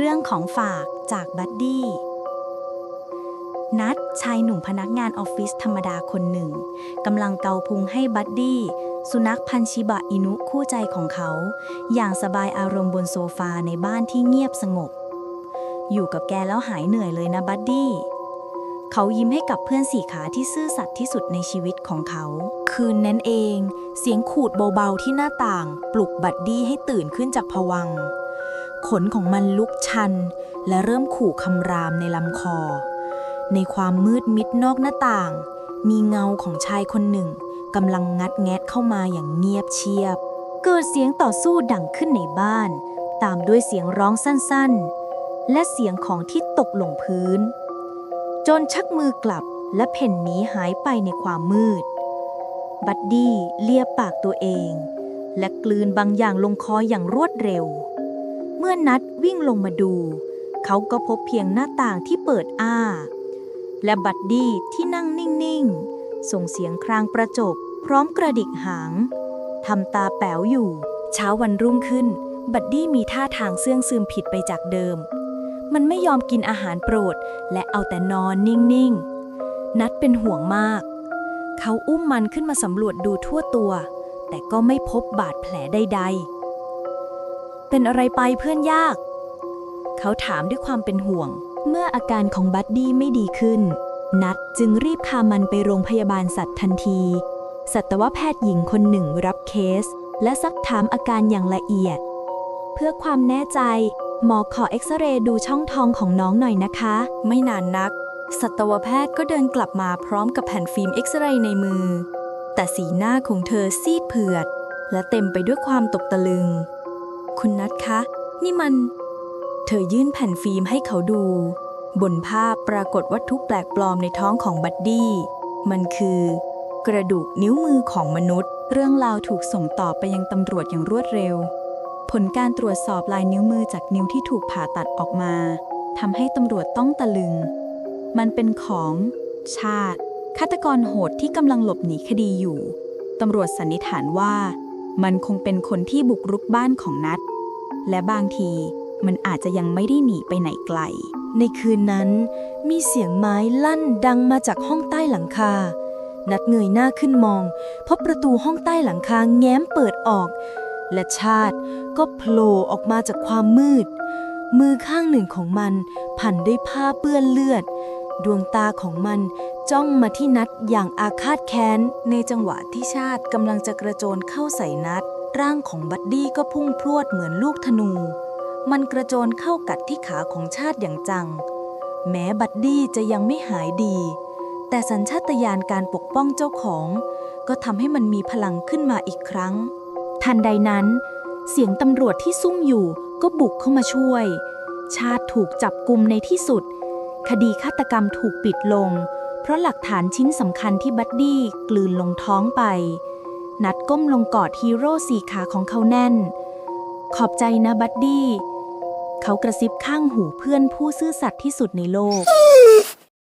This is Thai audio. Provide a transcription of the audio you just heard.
เรื่องของฝากจากบัดดี้ นัดชายหนุ่มพนักงานออฟฟิศธรรมดาคนหนึ่งกำลังเกาพุงให้บัดดี้ สุนัขพันชิบะอินุคู่ใจของเขา อย่างสบายอารมณ์บนโซฟาในบ้านที่เงียบสงบ อยู่กับแกแล้วหายเหนื่อยเลยนะบัดดี้ เขายิ้มให้กับเพื่อนสี่ขาที่ซื่อสัตย์ที่สุดในชีวิตของเขา คืนนั้นเอง เสียงขูดเบาๆที่หน้าต่าง ปลุกบัดดี้ให้ตื่นขึ้นจากผวัง์ ขนของมันลุกชัน และเริ่มขู่คำรามในลำคอ ในความมืดมิดนอกหน้าต่าง มีเงาของชายคนหนึ่งกำลังงัดแงะเข้ามาอย่างเงียบเชียบ เกิดเสียงต่อสู้ดังขึ้นในบ้าน ตามด้วยเสียงร้องสั้นๆ และเสียงของที่ตกลงพื้น จนชักมือกลับและเพ่นหนีหายไปในความมืด บัดดี้เลียปากตัวเอง และกลืนบางอย่างลงคออย่างรวดเร็ว เมื่อนัดวิ่งลงมาดู เขาก็พบเพียงหน้าต่างที่เปิดอ้า และบัดดี้ที่นั่งนิ่ง ๆ ส่งเสียงครางประจบ พร้อมกระดิกหางทำตาแป๋วอยู่ เช้าวันรุ่งขึ้น บัดดี้มีท่าทางเสื่องซึมผิดไปจากเดิม มันไม่ยอมกินอาหารโปรด และเอาแต่นอนนิ่ง ๆ นัดเป็นห่วงมาก เขาอุ้มมันขึ้นมาสำรวจดูทั่วตัว แต่ก็ไม่พบบาดแผลใด ๆ เป็นอะไรไปเพื่อนยาก เขาถามด้วยความเป็นห่วง เมื่ออาการของบัดดี้ไม่ดีขึ้น นัดจึงรีบพามันไปโรงพยาบาลสัตว์ทันที สัตวแพทย์หญิงคนหนึ่งรับเคส และซักถามอาการอย่างละเอียด เพื่อความแน่ใจ หมอขอเอ็กซเรย์ดูช่องท้องของน้องหน่อยนะคะ ไม่นานนัก สัตวแพทย์ก็เดินกลับมาพร้อมกับแผ่นฟิล์มเอ็กซเรย์ในมือ แต่สีหน้าของเธอซีดเผือด และเต็มไปด้วยความตกตะลึง คุณนัทคะ นี่มัน เธอยื่นแผ่นฟิล์มให้เขาดู บนภาพปรากฏวัตถุแปลกปลอมในท้องของบัดดี้ มันคือ กระดูกนิ้วมือของมนุษย์ เรื่องราวถูกส่งต่อไปยังตำรวจอย่างรวดเร็ว ผลการตรวจสอบลายนิ้วมือจากนิ้วที่ถูกผ่าตัดออกมาทำให้ตำรวจต้องตะลึง มันเป็นของชาติฆาตกรโหดที่กำลังหลบหนีคดีอยู่ ตำรวจสันนิษฐานว่า มันคงเป็นคนที่บุกรุกบ้านของนัด และบางทีมันอาจจะยังไม่ได้หนีไปไหนไกล ในคืนนั้น มีเสียงไม้ลั่นดังมาจากห้องใต้หลังคา นัดเงยหน้าขึ้นมอง พบประตูห้องใต้หลังคาแง้มเปิดออก และชาติก็โผล่ออกมาจากความมืด มือข้างหนึ่งของมันพันด้วยผ้าเปื้อนเลือด ดวงตาของมันจ้องมาที่นัดอย่างอาฆาตแค้น ในจังหวะที่ชาติกำลังจะกระโจนเข้าใส่นัด ร่างของบัดดี้ก็พุ่งพรวดเหมือนลูกธนู มันกระโจนเข้ากัดที่ขาของชาติอย่างจัง แม้บัดดี้จะยังไม่หายดี แต่สัญชาตญาณการปกป้องเจ้าของ ก็ทำให้มันมีพลังขึ้นมาอีกครั้ง ทันใดนั้น เสียงตำรวจที่ซุ่มอยู่ก็บุกเข้ามาช่วย ชาติถูกจับกลุมในที่สุด คดีฆาตกรรมถูกปิดลง เพราะหลักฐานชิ้นสำคัญที่บัดดี้กลืนลงท้องไป นัดก้มลงกอดฮีโร่สี่ขาของเขาแน่น ขอบใจนะบัดดี้ เขากระซิบข้างหูเพื่อนผู้ซื่อสัตย์ที่สุดในโลก